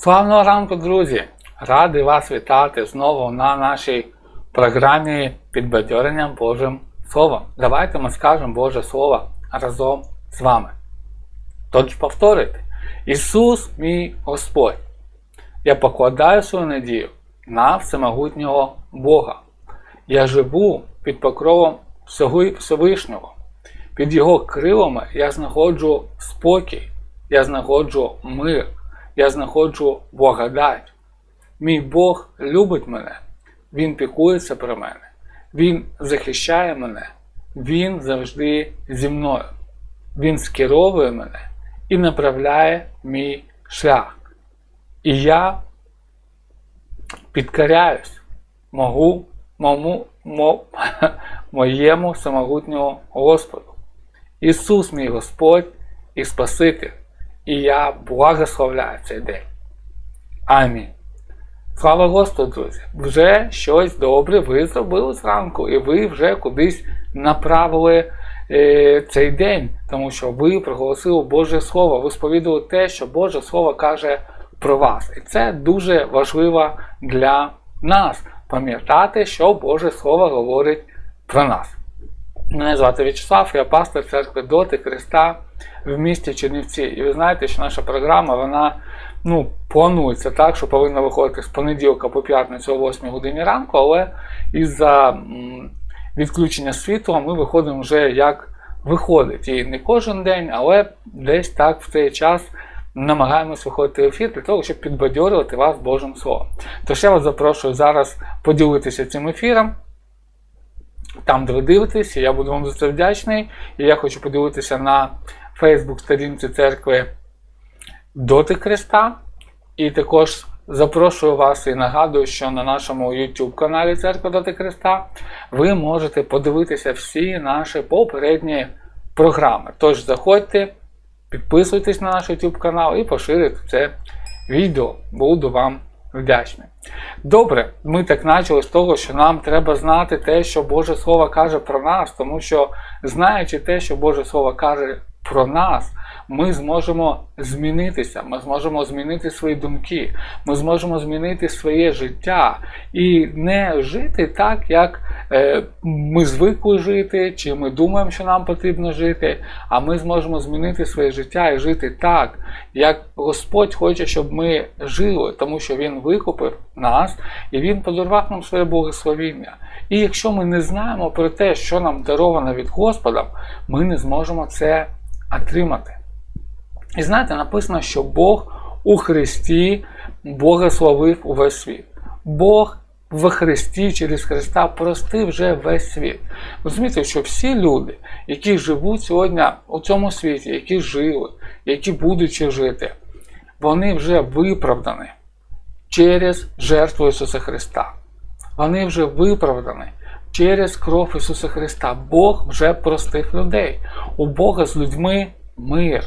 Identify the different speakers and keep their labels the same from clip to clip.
Speaker 1: Славного ранку, друзі! Радий вас вітати знову на нашій програмі підбадьорення Божим Словом. Давайте ми скажемо Боже Слово разом з вами. Тож повторюйте, Ісус мій Господь. Я покладаю свою надію на всемогутнього Бога. Я живу під покровом Всевишнього. Під Його крилами я знаходжу спокій, я знаходжу мир, я знаходжу благодать. Мій Бог любить мене, Він піклується про мене, Він захищає мене, Він завжди зі мною. Він скеровує мене і направляє мій шлях. І я підкоряюсь могу, мому, мо, моєму самогутнього Господу. Ісус мій Господь і Спаситель, і я благословляю цей день. Амінь. Слава Господу, друзі! Вже щось добре ви зробили зранку, і ви вже кудись направили е, цей день, тому що ви проголосили Боже Слово, ви сповідали те, що Боже Слово каже про вас. І це дуже важливо для нас пам'ятати, що Боже Слово говорить про нас. Мене звати В'ячеслав, я пастор церкви Доти Христа в місті Чернівці. І ви знаєте, що наша програма вона ну, планується так, що повинна виходити з понеділка по п'ятницю о 8 годині ранку, але із-за відключення світла ми виходимо вже як виходить. І не кожен день, але десь так в цей час намагаємось виходити в ефір для того, щоб підбадьорювати вас Божим Словом. Тож я вас запрошую зараз поділитися цим ефіром. Там, де ви дивитесь, я буду вам за це вдячний. І я хочу поділитися на Фейсбук сторінці церкви Доти Христа. І також запрошую вас і нагадую, що на нашому YouTube каналі Церква Доти Христа ви можете подивитися всі наші попередні програми. Тож заходьте, підписуйтесь на наш YouTube канал і поширюйте це відео. Буду вам вдячний. Добре, ми так почали з того, що нам треба знати те, що Боже Слово каже про нас, тому що, знаючи те, що Боже Слово каже про нас, ми зможемо змінитися, ми зможемо змінити свої думки, ми зможемо змінити своє життя і не жити так, як е, ми звикли жити, чи ми думаємо, що нам потрібно жити, а ми зможемо змінити своє життя і жити так, як Господь хоче, щоб ми жили, тому що Він викупив нас і Він подарував нам своє благословіння. І якщо ми не знаємо про те, що нам даровано від Господа, ми не зможемо це отримати. І знаєте, написано, що Бог у Христі благословив увесь світ. Бог в Христі через Христа простив вже весь світ. Розумієте, що всі люди, які живуть сьогодні у цьому світі, які жили, які будуть жити, вони вже виправдані через жертву Ісуса Христа. Вони вже виправдані через кров Ісуса Христа. Бог вже простив людей. У Бога з людьми мир.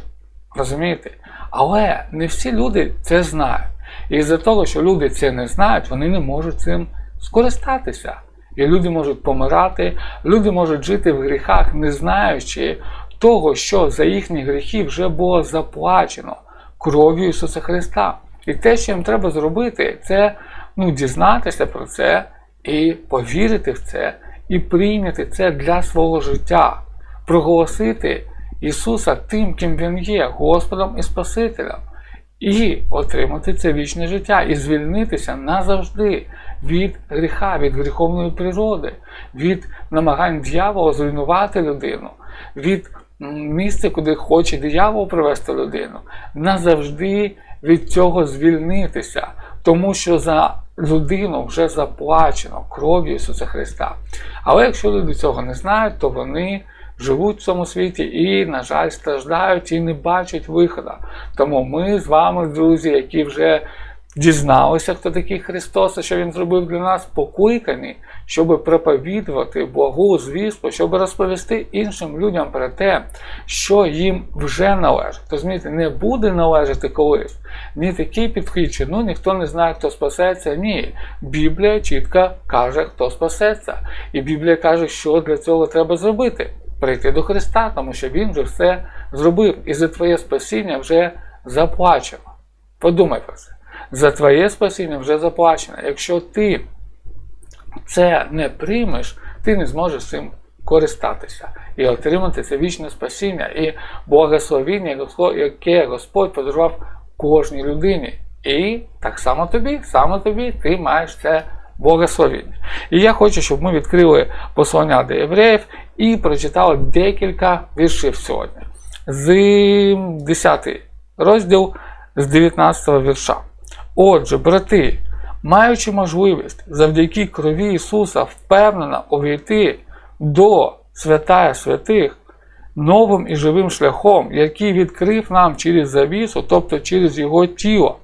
Speaker 1: Розумієте? Але не всі люди це знають. І з-за того, що люди це не знають, вони не можуть цим скористатися. І люди можуть помирати, люди можуть жити в гріхах, не знаючи того, що за їхні гріхи вже було заплачено кров'ю Ісуса Христа. І те, що їм треба зробити, це ну, дізнатися про це і повірити в це, і прийняти це для свого життя, проголосити Ісуса тим, ким Він є, Господом і Спасителем, і отримати це вічне життя, і звільнитися назавжди від гріха, від гріховної природи, від намагань дьявола зруйнувати людину, від місця, куди хоче диявол привести людину, назавжди від цього звільнитися, тому що за людину вже заплачено кров'ю Ісуса Христа. Але якщо люди цього не знають, то вони живуть в цьому світі і, на жаль, страждають і не бачать виходу. Тому ми з вами, друзі, які вже дізналися, хто такий Христос, і що Він зробив для нас, покликані, щоб проповідувати благу звістку, щоб розповісти іншим людям про те, що їм вже належить. Розумієте, не буде належати колись. Ні такий підхід, що ну ніхто не знає, хто спасеться. Ні. Біблія чітко каже, хто спасеться. І Біблія каже, що для цього треба зробити. Прийти до Христа, тому що Він вже все зробив. І за твоє спасіння вже заплачено. Подумай про це. За твоє спасіння вже заплачено. Якщо ти це не приймеш, ти не зможеш цим користатися і отримати це вічне спасіння і благословіння, яке Господь подарував кожній людині. І так само тобі, саме тобі, ти маєш це благословіння. І я хочу, щоб ми відкрили послання до євреїв і прочитали декілька віршів сьогодні. З 10 розділ з 19 вірша. Отже, брати, маючи можливість завдяки крові Ісуса впевнено увійти до святая святих новим і живим шляхом, який відкрив нам через завісу, тобто через Його тіло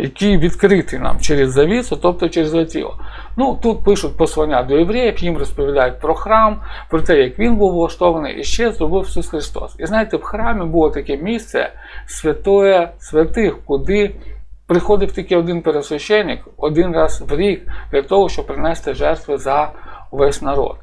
Speaker 1: який відкритий нам через завісу, тобто через тіло. Ну, Тут пишуть послання до євреїв, їм розповідають про храм, про те, як він був влаштований, і ще зробив Ісус Христос. І знаєте, в храмі було таке місце святое святих, куди приходив тільки один пересвященник один раз в рік для того, щоб принести жертви за весь народ.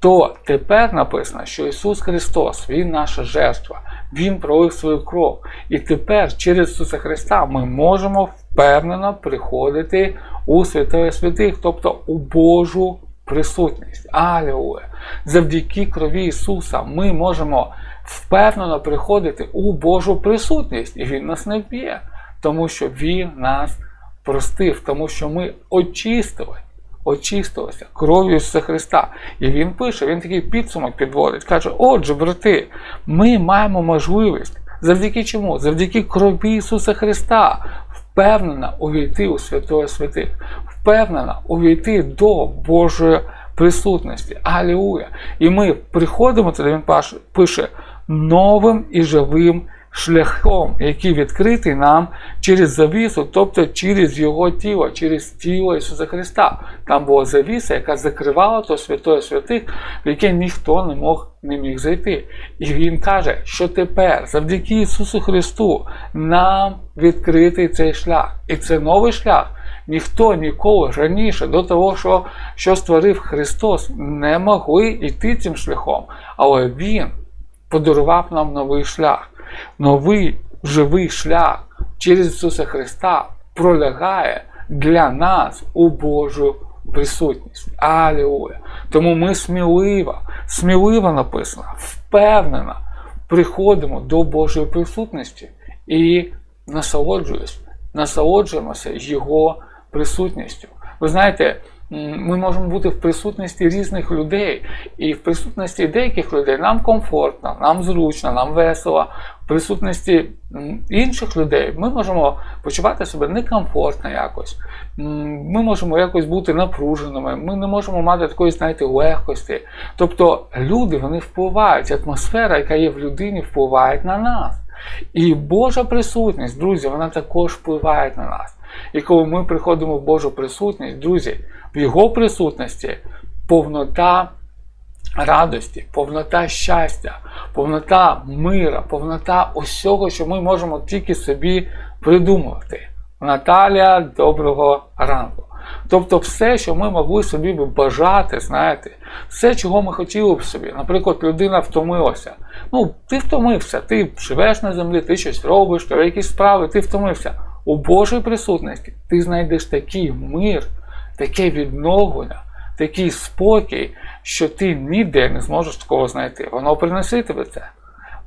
Speaker 1: То тепер написано, що Ісус Христос, Він наша жертва, Він пролив свою кров. І тепер через Ісуса Христа ми можемо впевнено приходити у святої святих, тобто у Божу присутність. Алілуя! Завдяки крові Ісуса ми можемо впевнено приходити у Божу присутність, і Він нас не вб'є, тому що Він нас простив, тому що ми очистили. Очистилося кров'ю Ісуса Христа. І Він пише, він такий підсумок підводить. Каже: Отже, брати, ми маємо можливість завдяки чому? Завдяки крові Ісуса Христа впевнена увійти у святої святих, впевнена увійти до Божої присутності. Алілуя! І ми приходимо, туди він пише новим і живим шляхом, який відкритий нам через завісу, тобто через Його тіло, через тіло Ісуса Христа. Там була завіса, яка закривала то святое святих, в яке ніхто не мог не міг зайти. І Він каже, що тепер, завдяки Ісусу Христу, нам відкритий цей шлях. І це новий шлях. Ніхто ніколи раніше до того, що що створив Христос, не могли йти цим шляхом. Але Він подарував нам новий шлях новий живий шлях через Ісуса Христа пролягає для нас у Божу присутність. Алілуя! Тому ми сміливо, сміливо написано, впевнено приходимо до Божої присутності і насолоджуємося Його присутністю. Ви знаєте, ми можемо бути в присутності різних людей, і в присутності деяких людей нам комфортно, нам зручно, нам весело. В присутності інших людей ми можемо почувати себе некомфортно якось. Ми можемо якось бути напруженими, ми не можемо мати такої, знаєте, легкості. Тобто люди вони впливають, атмосфера, яка є в людині, впливає на нас. І Божа присутність, друзі, вона також впливає на нас. І коли ми приходимо в Божу присутність, друзі в Його присутності повнота радості, повнота щастя, повнота мира, повнота усього, що ми можемо тільки собі придумувати. Наталія, доброго ранку. Тобто все, що ми могли собі бажати, знаєте, все, чого ми хотіли б собі. Наприклад, людина втомилася. Ну, ти втомився, ти живеш на землі, ти щось робиш, ти якісь справи, ти втомився. У Божій присутності ти знайдеш такий мир, таке відновлення, такий спокій, що ти ніде не зможеш такого знайти. Воно принесе тобі це.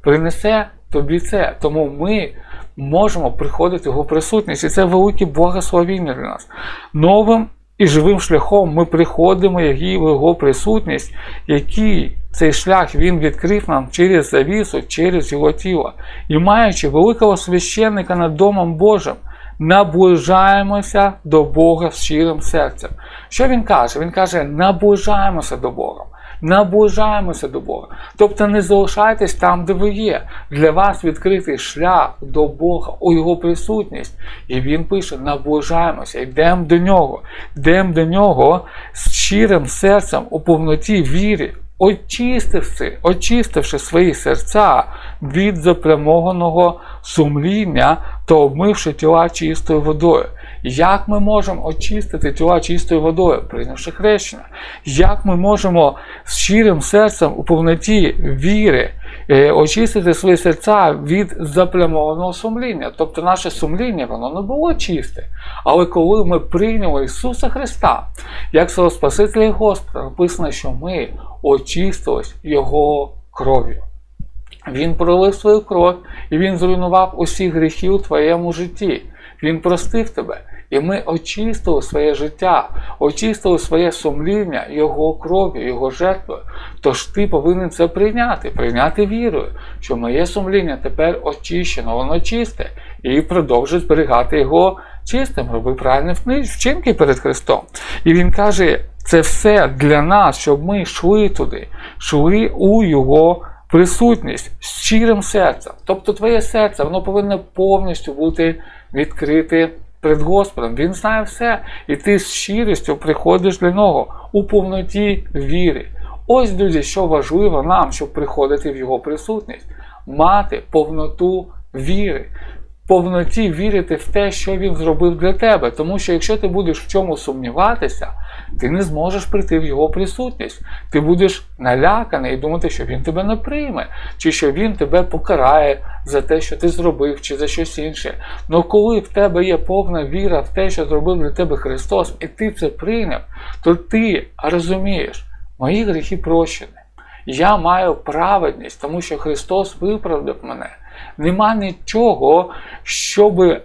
Speaker 1: Принесе тобі це. Тому ми можемо приходити в його присутність. І це велике благословіння для нас. Новим і живим шляхом ми приходимо в його присутність, який цей шлях він відкрив нам через завісу, через його тіло. І маючи великого священника над Домом Божим наближаємося до Бога з щирим серцем. Що він каже? Він каже, наближаємося до Бога. Наближаємося до Бога. Тобто не залишайтесь там, де ви є. Для вас відкритий шлях до Бога, у Його присутність. І Він пише: наближаємося, йдемо до нього, йдемо до нього з щирим серцем у повноті віри, очистивши, очистивши свої серця від запрямованого сумління та обмивши тіла чистою водою. Як ми можемо очистити тіла чистою водою, прийнявши хрещення? Як ми можемо з щирим серцем у повноті віри е, очистити свої серця від заплямованого сумління. Тобто наше сумління воно не було чисте. Але коли ми прийняли Ісуса Христа як свого Спасителя і Господа, написано, що ми очистились Його кров'ю. Він пролив свою кров і Він зруйнував усі гріхи у твоєму житті. Він простив тебе. І ми очистили своє життя, очистили своє сумління Його кров'ю, Його жертвою. Тож ти повинен це прийняти, прийняти вірою, що моє сумління тепер очищено, воно чисте, і продовжує зберігати його чистим, роби правильні вчинки перед Христом. І Він каже, це все для нас, щоб ми йшли туди, йшли у Його присутність з щирим серцем. Тобто твоє серце воно повинно повністю бути відкрите перед Господом. Він знає все, і ти з щирістю приходиш до нього у повноті віри. Ось, друзі, що важливо нам, щоб приходити в Його присутність, мати повноту віри. Повноті вірити в те, що він зробив для тебе. Тому що якщо ти будеш в чому сумніватися, ти не зможеш прийти в його присутність. Ти будеш наляканий і думати, що він тебе не прийме, чи що він тебе покарає за те, що ти зробив, чи за щось інше. Но коли в тебе є повна віра в те, що зробив для тебе Христос, і ти це прийняв, то ти розумієш, мої гріхи прощені. Я маю праведність, тому що Христос виправдав мене. Нема нічого, щоб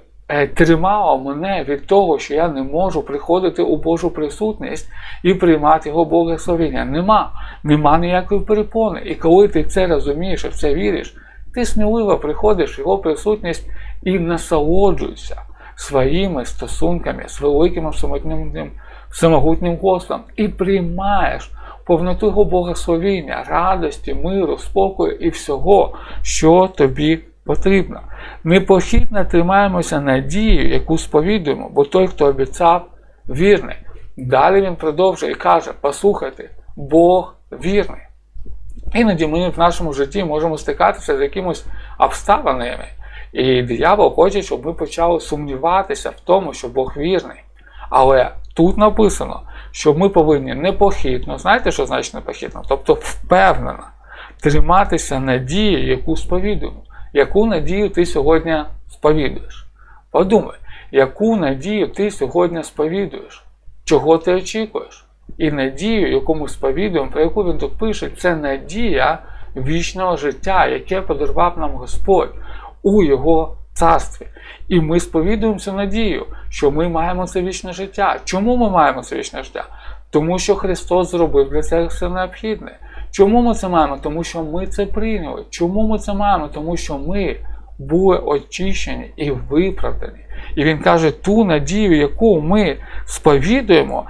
Speaker 1: тримало мене від того, що я не можу приходити у Божу присутність і приймати його благословення. Нема. Нема ніякої перепони. І коли ти це розумієш і в це віриш, ти сміливо приходиш в його присутність і насолоджуєшся своїми стосунками з великим самотнім, самогутнім Господом і приймаєш повноту його благословення, радості, миру, спокою і всього, що тобі потрібно. Непохитно тримаємося надією, яку сповідуємо, бо той, хто обіцяв, вірний. Далі він продовжує і каже: послухайте, Бог вірний. Іноді ми в нашому житті можемо стикатися з якимось обставинами, і диявол хоче, щоб ми почали сумніватися в тому, що Бог вірний. Але тут написано, що ми повинні непохитно, знаєте, що значить непохитно? Тобто впевнено триматися надії, яку сповідуємо. Яку надію ти сьогодні сповідуєш? Подумай, яку надію ти сьогодні сповідуєш? Чого ти очікуєш? І надію, яку ми сповідуємо, про яку він тут пише, це надія вічного життя, яке подарував нам Господь у Його царстві. І ми сповідуємо цю надію, що ми маємо це вічне життя. Чому ми маємо це вічне життя? Тому що Христос зробив для цього все необхідне. Чому ми це маємо? Тому що ми це прийняли. Чому ми це маємо? Тому що ми були очищені і виправдані. І він каже, ту надію, яку ми сповідуємо,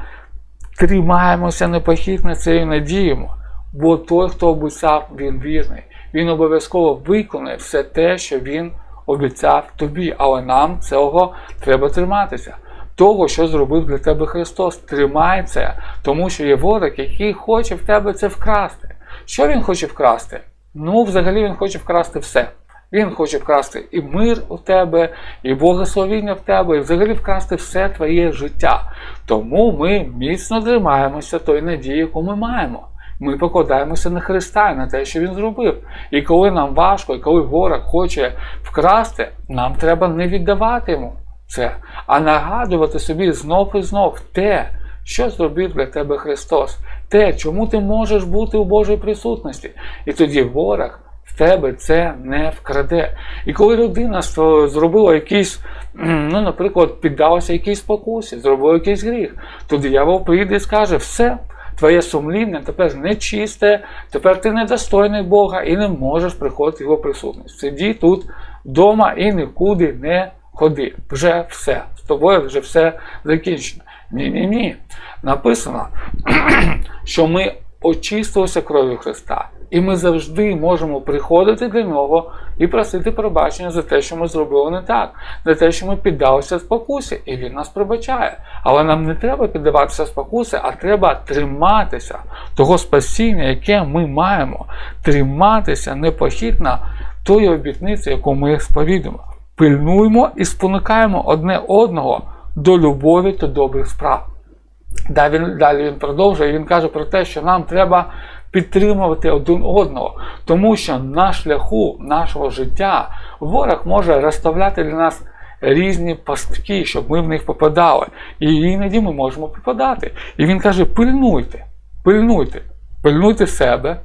Speaker 1: тримаємося непохитно цією надією. Бо той, хто обіцяв, він вірний. Він обов'язково виконує все те, що він обіцяв тобі. Але нам цього треба триматися. Того, що зробив для тебе Христос, тримай це, тому що є ворог, який хоче в тебе це вкрасти. Що він хоче вкрасти? Ну, взагалі він хоче вкрасти все. Він хоче вкрасти і мир у тебе, і благословіння в тебе, і взагалі вкрасти все твоє життя. Тому ми міцно тримаємося той надії, яку ми маємо. Ми покладаємося на Христа і на те, що Він зробив. І коли нам важко, і коли ворог хоче вкрасти, нам треба не віддавати йому це, а нагадувати собі знов і знов те, що зробив для тебе Христос, те, чому ти можеш бути у Божій присутності. І тоді ворог в тебе це не вкраде. І коли людина зробила якийсь, ну, наприклад, піддалася якійсь спокусі, зробила якийсь гріх, то диявол прийде і скаже, все. Твоє сумління тепер нечисте, тепер ти недостойний Бога і не можеш приходити в його присутність. Сиді тут вдома і нікуди не ходи. Вже все. З тобою вже все закінчено. Ні-ні ні. Написано, що ми очистилися кров'ю Христа. І ми завжди можемо приходити до нього і просити пробачення за те, що ми зробили не так, за те, що ми піддалися спокусі, і він нас пробачає. Але нам не треба піддаватися спокусі, а треба триматися того спасіння, яке ми маємо, триматися непохитно тої обітниці, яку ми сповідуємо. Пильнуємо і спонукаємо одне одного до любові та добрих справ. Далі він, далі він продовжує, він каже про те, що нам треба підтримувати один одного, тому що на шляху нашого життя ворог може розставляти для нас різні пастки, щоб ми в них попадали. І іноді ми можемо попадати. І він каже: пильнуйте, пильнуйте, пильнуйте себе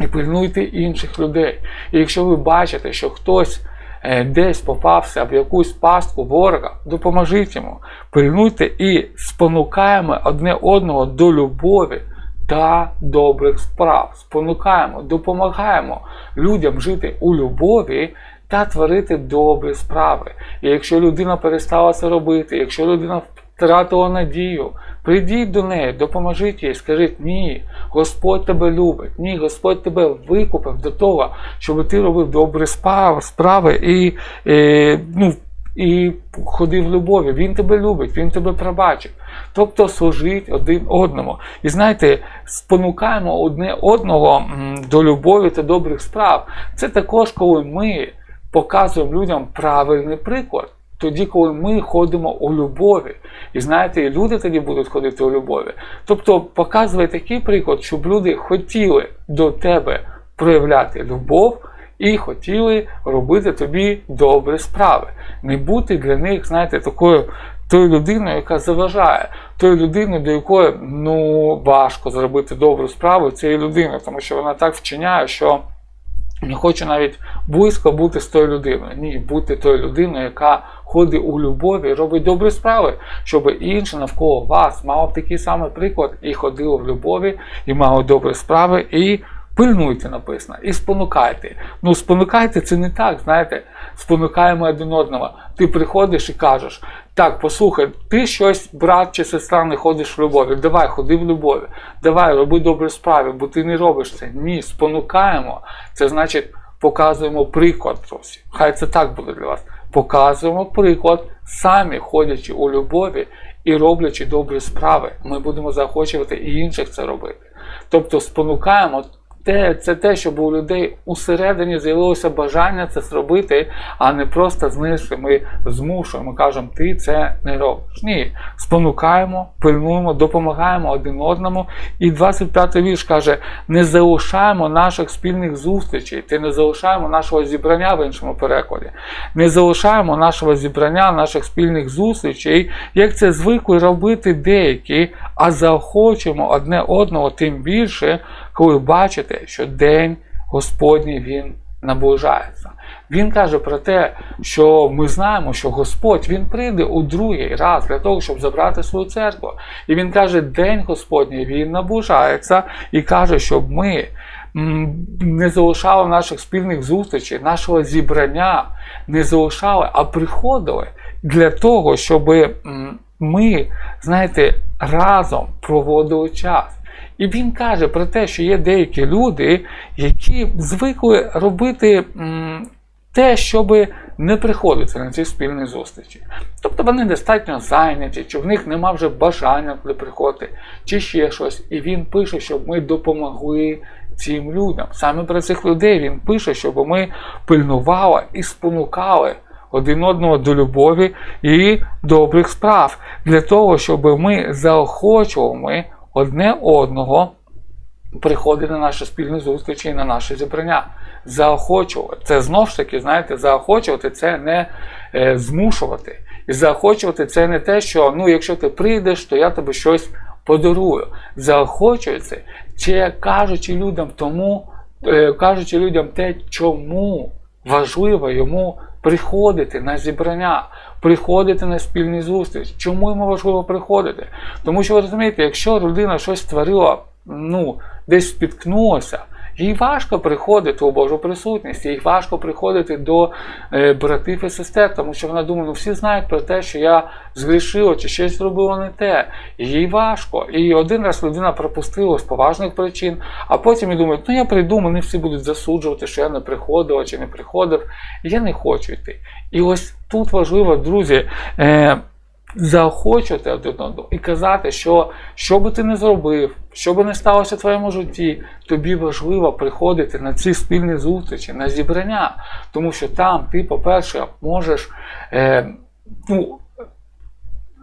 Speaker 1: і пильнуйте інших людей. І якщо ви бачите, що хтось десь попався в якусь пастку ворога, допоможіть йому, пильнуйте і спонукаємо одне одного до любові та добрих справ. Спонукаємо, допомагаємо людям жити у любові та творити добрі справи. І якщо людина перестала це робити, якщо людина втратила надію, прийдіть до неї, допоможіть їй, скажіть ні, Господь тебе любить, ні, Господь тебе викупив до того, щоб ти робив добрі справи, і, і, ну, і ходив в любові. Він тебе любить, він тебе пробачив. Тобто служить один одному. І знаєте, спонукаємо одне одного до любові та добрих справ. Це також, коли ми показуємо людям правильний приклад. Тоді, коли ми ходимо у любові. І знаєте, і люди тоді будуть ходити у любові. Тобто показує такий приклад, щоб люди хотіли до тебе проявляти любов і хотіли робити тобі добрі справи. Не бути для них, знаєте, такою тою людиною, яка заважає, тою людиною, до якої ну, важко зробити добру справу цієї людини, тому що вона так вчиняє, що. Не хочу навіть близько бути з тою людиною. Ні, бути тою людиною, яка ходить у любові робить добрі справи, щоб інші навколо вас мав такий самий приклад і ходили в любові, і мали добрі справи, і пильнуйте написано, і спонукайте. Ну, спонукайте це не так, знаєте, спонукаємо один одного. Ти приходиш і кажеш, так, послухай, ти щось, брат чи сестра, не ходиш в любові. Давай, ходи в любові, давай, роби добрі справи, бо ти не робиш це. Ні, спонукаємо. Це значить, показуємо приклад. Хай це так буде для вас. Показуємо приклад, самі ходячи у любові і роблячи добрі справи. Ми будемо захочувати і інших це робити. Тобто спонукаємо те, це те, щоб у людей усередині з'явилося бажання це зробити, а не просто знизу ми змушуємо, кажемо, ти це не робиш. Ні, спонукаємо, пильнуємо, допомагаємо один одному. І 25-й вірш каже: не залишаємо наших спільних зустрічей, ти не залишаємо нашого зібрання в іншому перекладі, не залишаємо нашого зібрання, наших спільних зустрічей, як це звикли робити деякі, а заохочуємо одне одного тим більше коли бачите, що день Господній він наближається. Він каже про те, що ми знаємо, що Господь Він прийде у другий раз для того, щоб забрати свою церкву. І він каже, День Господній він наближається і каже, щоб ми не залишали наших спільних зустрічей, нашого зібрання, не залишали, а приходили для того, щоб ми, знаєте, разом проводили час. І він каже про те, що є деякі люди, які звикли робити те, щоб не приходити на ці спільні зустрічі. Тобто вони достатньо зайняті, чи в них нема вже бажання приходити, чи ще щось. І він пише, щоб ми допомогли цим людям. Саме про цих людей він пише, щоб ми пильнували і спонукали. Один одного до любові і добрих справ для того, щоб ми заохочували одне одного приходити на наші спільні зустрічі і на наше зібрання. Заохочувати. Це знову ж таки, знаєте, заохочувати це не е, змушувати. І заохочувати це не те, що ну, якщо ти прийдеш, то я тобі щось подарую. Заохочується, чи кажучи людям тому, е, кажучи людям те, чому важливо йому приходити на зібрання, приходити на спільні зустріч. Чому йому важливо приходити? Тому що ви розумієте, якщо людина щось створила, ну, десь спіткнулася, їй важко приходити у Божу присутність, їй важко приходити до е, братів і сестер, тому що вона думає, ну всі знають про те, що я згрішила чи щось зробила не те. Їй важко. І один раз людина пропустила з поважних причин, а потім і думає, ну я прийду, мене всі будуть засуджувати, що я не приходила чи не приходив. Я не хочу йти. І ось тут важливо, друзі. Заохочувати один одного і казати, що що би ти не зробив, що би не сталося в твоєму житті, тобі важливо приходити на ці спільні зустрічі, на зібрання, тому що там ти, по-перше, можеш е, ну,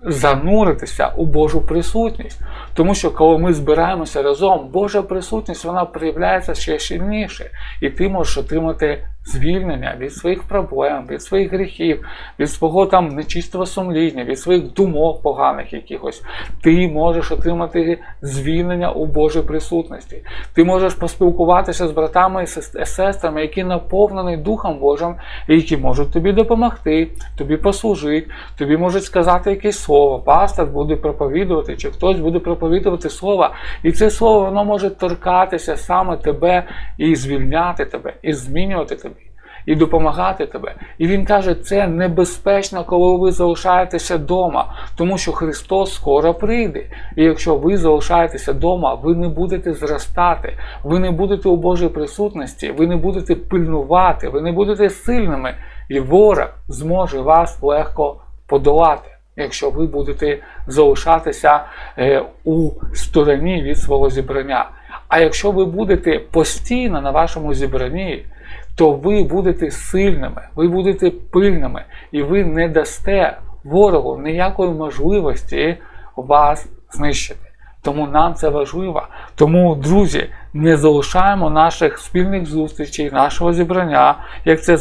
Speaker 1: зануритися у Божу присутність. Тому що коли ми збираємося разом, Божа присутність вона проявляється ще сильніше, і ти можеш отримати звільнення від своїх проблем, від своїх гріхів, від свого там нечистого сумління, від своїх думок поганих якихось. Ти можеш отримати звільнення у Божій присутності. Ти можеш поспілкуватися з братами і сестрами, які наповнені Духом Божим, і які можуть тобі допомогти, тобі послужити, тобі можуть сказати якесь слово. Пастор буде проповідувати, чи хтось буде проповідувати слово, і це слово воно може торкатися саме тебе і звільняти тебе, і змінювати тебе. І допомагати тебе. І він каже, це небезпечно, коли ви залишаєтеся вдома, тому що Христос скоро прийде. І якщо ви залишаєтеся вдома, ви не будете зростати, ви не будете у Божій присутності, ви не будете пильнувати, ви не будете сильними, і ворог зможе вас легко подолати. Якщо ви будете залишатися е, у стороні від свого зібрання. А якщо ви будете постійно на вашому зібранні, то ви будете сильними, ви будете пильними, і ви не дасте ворогу ніякої можливості вас знищити. Тому нам це важливо. Тому, друзі, не залишаємо наших спільних зустрічей, нашого зібрання, як це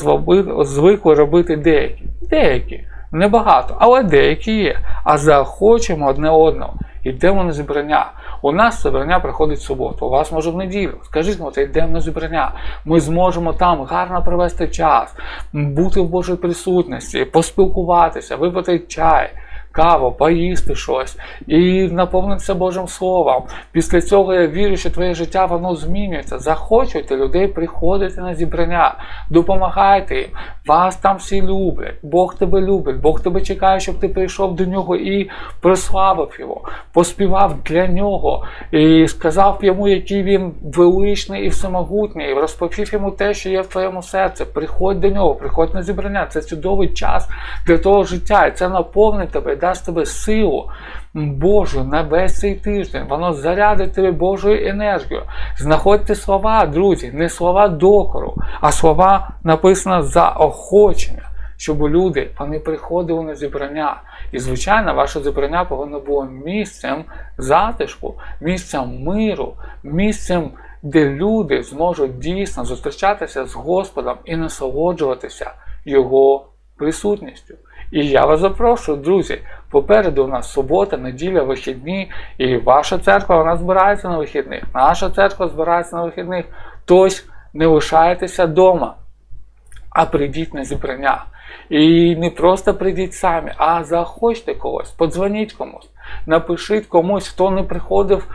Speaker 1: звикли робити деякі. Деякі, небагато, але деякі є. А захочемо одне одного. Йдемо на зібрання. У нас зібрання приходить в суботу, у вас може в неділю. Скажіть, ну, йдемо на зібрання. Ми зможемо там гарно провести час, бути в Божій присутності, поспілкуватися, випити чай. Каву, поїсти щось і наповнитися Божим Словом. Після цього я вірю, що твоє життя воно змінюється. Захочуйте людей приходити на зібрання, допомагайте їм. Вас там всі люблять. Бог тебе любить, Бог тебе чекає, щоб ти прийшов до нього і прославив його, поспівав для нього і сказав йому, який він величний і всемогутній, розповів йому те, що є в твоєму серці. Приходь до нього, приходь на зібрання. Це чудовий час для того життя, і це наповнить тебе, дасть тебе силу. Божу на весь цей тиждень, воно зарядить тебе Божою енергією. Знаходьте слова, друзі, не слова докору, а слова написано заохочення, щоб люди вони приходили на зібрання. І, звичайно, ваше зібрання повинно було місцем затишку, місцем миру, місцем, де люди зможуть дійсно зустрічатися з Господом і насолоджуватися Його присутністю. І я вас запрошую, друзі. Попереду у нас субота, неділя, вихідні, і ваша церква вона збирається на вихідних. Наша церква збирається на вихідних. Тож не лишайтеся вдома, а прийдіть на зібрання. І не просто прийдіть самі, а захочте когось, подзвоніть комусь, напишіть комусь, хто не приходив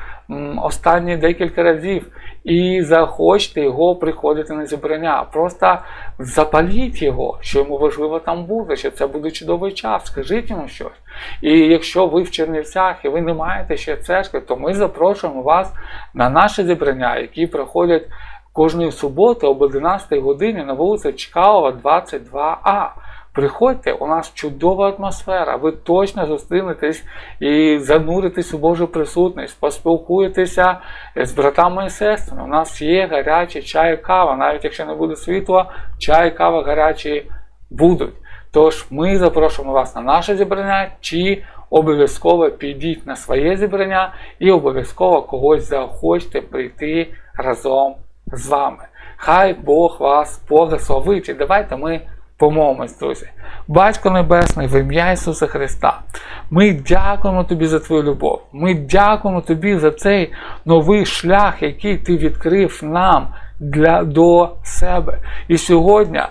Speaker 1: останні декілька разів, і захочте його приходити на зібрання. Просто запаліть його, що йому важливо там бути, що це буде чудовий час, скажіть йому щось. І якщо ви в Чернівцях і ви не маєте ще церкви, то ми запрошуємо вас на наші зібрання, які проходять кожної суботи об 11 годині на вулиці Чкалова, 22А. Приходьте, у нас чудова атмосфера, ви точно зустрінетесь і зануритесь у Божу присутність, поспілкуєтеся з братами і сестрами. У нас є гарячий чай і кава, навіть якщо не буде світла, чай і кава гарячі будуть. Тож ми запрошуємо вас на наше зібрання, чи обов'язково підіть на своє зібрання і обов'язково когось захочете прийти разом з вами. Хай Бог вас благословить. І давайте ми помолимось, друзі. Батько Небесний, в ім'я Ісуса Христа. Ми дякуємо Тобі за Твою любов. Ми дякуємо Тобі за цей новий шлях, який Ти відкрив нам для, до себе. І сьогодні,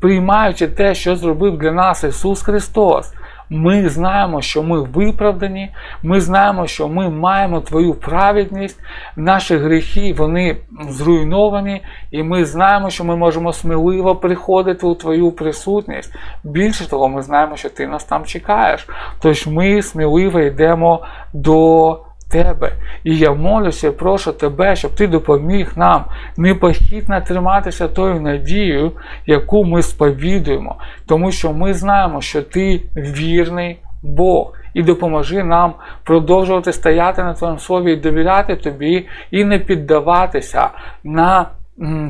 Speaker 1: приймаючи те, що зробив для нас Ісус Христос. Ми знаємо, що ми виправдані, ми знаємо, що ми маємо Твою праведність, наші гріхи вони зруйновані, і ми знаємо, що ми можемо сміливо приходити у Твою присутність. Більше того, ми знаємо, що Ти нас там чекаєш. Тож ми сміливо йдемо до Тебе. І я молюся, прошу тебе, щоб ти допоміг нам непохитно триматися тою надією, яку ми сповідуємо, тому що ми знаємо, що ти вірний Бог. І допоможи нам продовжувати стояти на твоєму слові і довіряти тобі, і не піддаватися на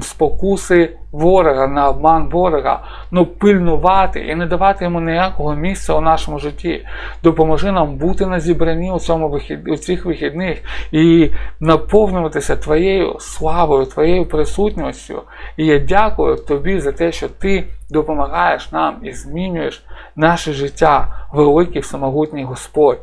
Speaker 1: спокуси ворога, на обман ворога, ну пильнувати і не давати йому ніякого місця у нашому житті. Допоможи нам бути на зібранні у цьому вихід, у цих вихідних і наповнюватися Твоєю славою, Твоєю присутністю. І я дякую Тобі за те, що Ти допомагаєш нам і змінюєш наше життя, великий всемогутній Господь.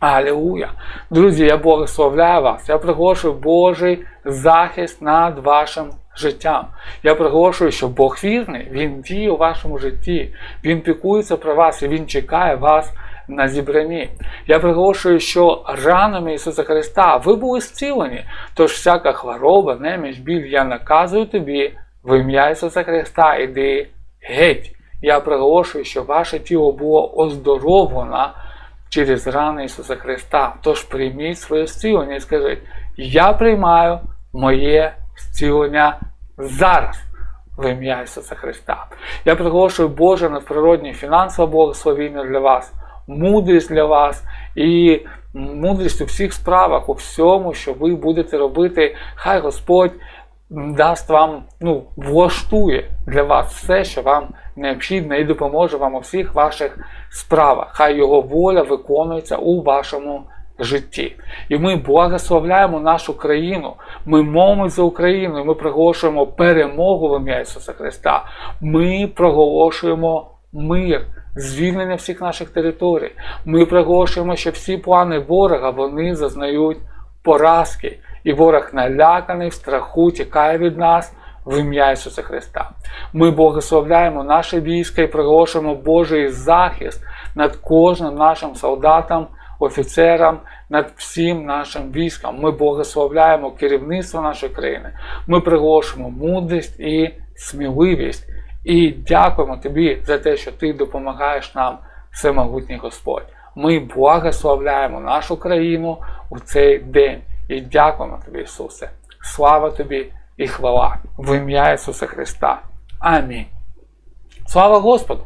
Speaker 1: Алілуя! Друзі, я благословляю вас. Я приголошую Божий захист над вашим життям. Я приголошую, що Бог вірний, Він діє у вашому житті, Він пікується про вас і Він чекає вас на зібранні. Я приголошую, що ранами Ісуса Христа ви були зцілені. Тож всяка хвороба, неміч, біль, я наказую тобі в ім'я Ісуса Христа, іди геть. Я приголошую, що ваше тіло було оздоровлено через рани Ісуса Христа. Тож прийміть своє зцілення і скажіть, я приймаю моє зцілення зараз в ім'я Ісуса Христа. Я приголошую Боже надприродні фінансове благословіння для вас, мудрість для вас і мудрість у всіх справах, у всьому, що ви будете робити. Хай Господь дасть вам, ну, влаштує для вас все, що вам необхідно, і допоможе вам у всіх ваших справах. Хай Його воля виконується у вашому житті. І ми благословляємо нашу країну. Ми молимося за Україну, і ми проголошуємо перемогу в ім'я Ісуса Христа. Ми проголошуємо мир. Звільнення всіх наших територій. Ми проголошуємо, що всі плани ворога вони зазнають поразки, і ворог наляканий в страху тікає від нас в ім'я Ісуса Христа. Ми благословляємо наше військо і проголошуємо Божий захист над кожним нашим солдатом, офіцерам, над всім нашим військом. Ми благословляємо керівництво нашої країни. Ми приголошуємо мудрість і сміливість. І дякуємо тобі за те, що ти допомагаєш нам, всемогутній Господь. Ми благословляємо нашу країну у цей день і дякуємо тобі, Ісусе. Слава тобі і хвала в ім'я Ісуса Христа. Амінь. Слава Господу!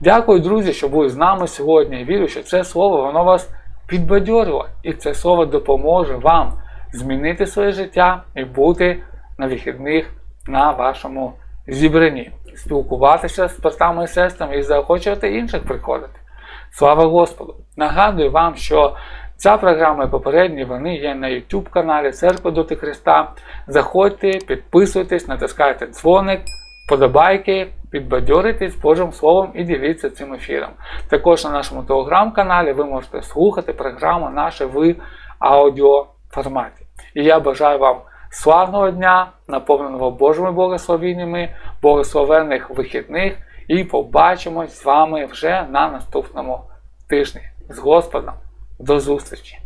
Speaker 1: Дякую, друзі, що були з нами сьогодні. Вірю, що це слово воно вас підбадьорило, і це слово допоможе вам змінити своє життя і бути на вихідних на вашому зібранні, спілкуватися з братами і сестрами і заохочувати інших приходити. Слава Господу! Нагадую вам, що ця програма і попередні вони є на YouTube каналі Церква Доти Христа. Заходьте, підписуйтесь, натискайте дзвоник, подобайки, підбадьоритесь Божим Словом і діліться цим ефіром. Також на нашому телеграм-каналі ви можете слухати програму наші в аудіоформаті. І я бажаю вам славного дня, наповненого Божими благословіннями, благословенних вихідних, і побачимось з вами вже на наступному тижні. З Господом! До зустрічі!